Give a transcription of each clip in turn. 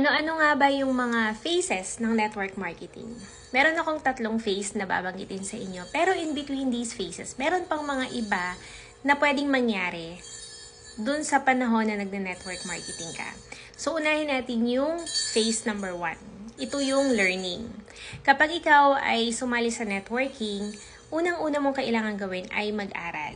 Ano-ano nga ba yung mga phases ng network marketing? Meron akong tatlong phase na babanggitin sa inyo. Pero in between these phases, meron pang mga iba na pwedeng mangyari dun sa panahon na nagne-network marketing ka. So, unahin natin yung phase number one. Ito yung learning. Kapag ikaw ay sumali sa networking, unang-una mong kailangan gawin ay mag-aral.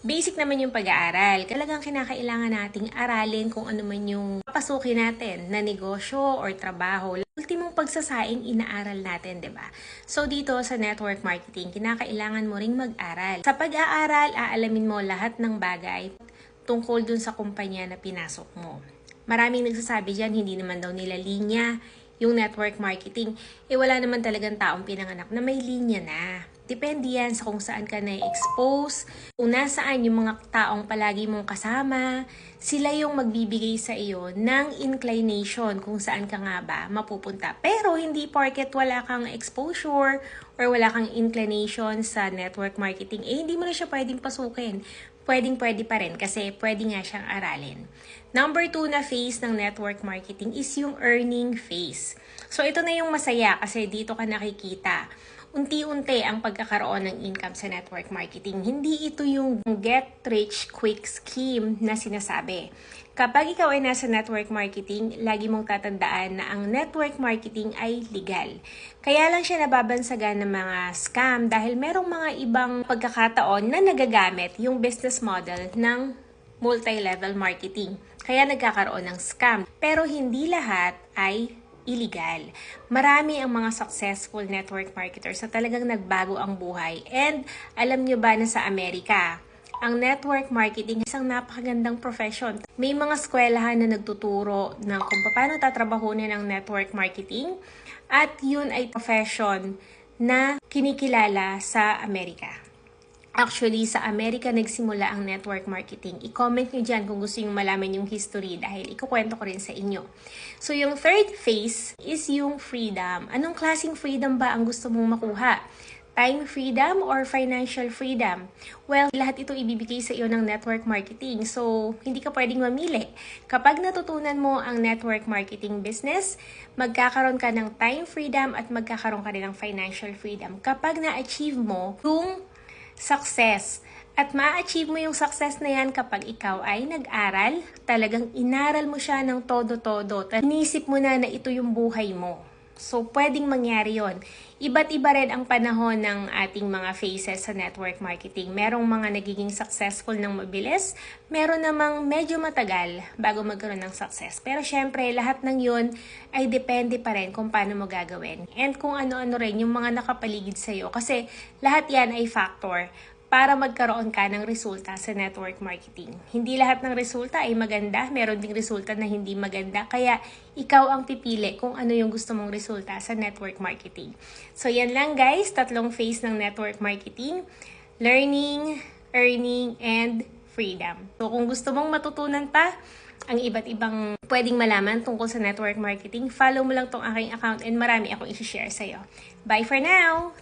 Basic naman yung pag-aaral. Talagang kinakailangan nating aralin kung ano man yung papasukin natin na negosyo or trabaho. Ultimong pagsasaing inaaral natin, ba? So dito sa network marketing, kinakailangan mo ring mag-aral. Sa pag-aaral, aalamin mo lahat ng bagay tungkol dun sa kumpanya na pinasok mo. Maraming nagsasabi dyan, hindi naman daw nila linya yung network marketing. Eh wala naman talagang taong pinanganak na may linya na. Depende yan sa kung saan ka na-expose, kung nasaan yung mga taong palagi mong kasama, sila yung magbibigay sa iyo ng inclination kung saan ka nga ba mapupunta. Pero hindi porket wala kang exposure or wala kang inclination sa network marketing, eh hindi mo na siya pwedeng pasukin. Pwedeng pwede pa rin kasi pwede nga siyang aralin. Number two na phase ng network marketing is yung earning phase. So ito na yung masaya kasi dito ka nakikita unti-unti ang pagkakaroon ng income sa network marketing. Hindi ito yung get rich quick scheme na sinasabi. Kapag ikaw ay nasa network marketing, lagi mong tatandaan na ang network marketing ay legal. Kaya lang siya nababansagan ng mga scam dahil merong mga ibang pagkakataon na nagagamit yung business model ng multi-level marketing. Kaya nagkakaroon ng scam. Pero hindi lahat ay illegal. Marami ang mga successful network marketers na talagang nagbago ang buhay. And alam nyo ba na sa Amerika, ang network marketing isang napakagandang profession. May mga eskwelahan na nagtuturo ng kung paano tatrabahunin ang network marketing at yun ay profession na kinikilala sa Amerika. Actually, sa Amerika nagsimula ang network marketing. I-comment nyo dyan kung gusto nyo malaman yung history dahil ikukwento ko rin sa inyo. So, yung third phase is yung freedom. Anong klaseng freedom ba ang gusto mong makuha? Time freedom or financial freedom? Well, lahat ito ibibigay sa iyo ng network marketing. So, hindi ka pwedeng mamili. Kapag natutunan mo ang network marketing business, magkakaroon ka ng time freedom at magkakaroon ka rin ng financial freedom. Kapag na-achieve mo yung success. At ma-achieve mo yung success na yan kapag ikaw ay nag-aral, talagang inaral mo siya ng todo-todo. Inisip mo na na ito yung buhay mo. So, pwedeng mangyari yon. Iba't iba rin ang panahon ng ating mga phases sa network marketing. Merong mga nagiging successful ng mabilis, meron namang medyo matagal bago magkaroon ng success. Pero syempre, lahat ng yun ay depende pa rin kung paano mo gagawin. And kung ano-ano rin yung mga nakapaligid sa'yo. Kasi lahat yan ay factor para magkaroon ka ng resulta sa network marketing. Hindi lahat ng resulta ay maganda, meron ding resulta na hindi maganda, kaya ikaw ang pipili kung ano yung gusto mong resulta sa network marketing. So yan lang guys, tatlong phase ng network marketing, learning, earning, and freedom. So kung gusto mong matutunan pa, ang iba't ibang pwedeng malaman tungkol sa network marketing, follow mo lang tong aking account and marami akong isi-share sa'yo. Bye for now!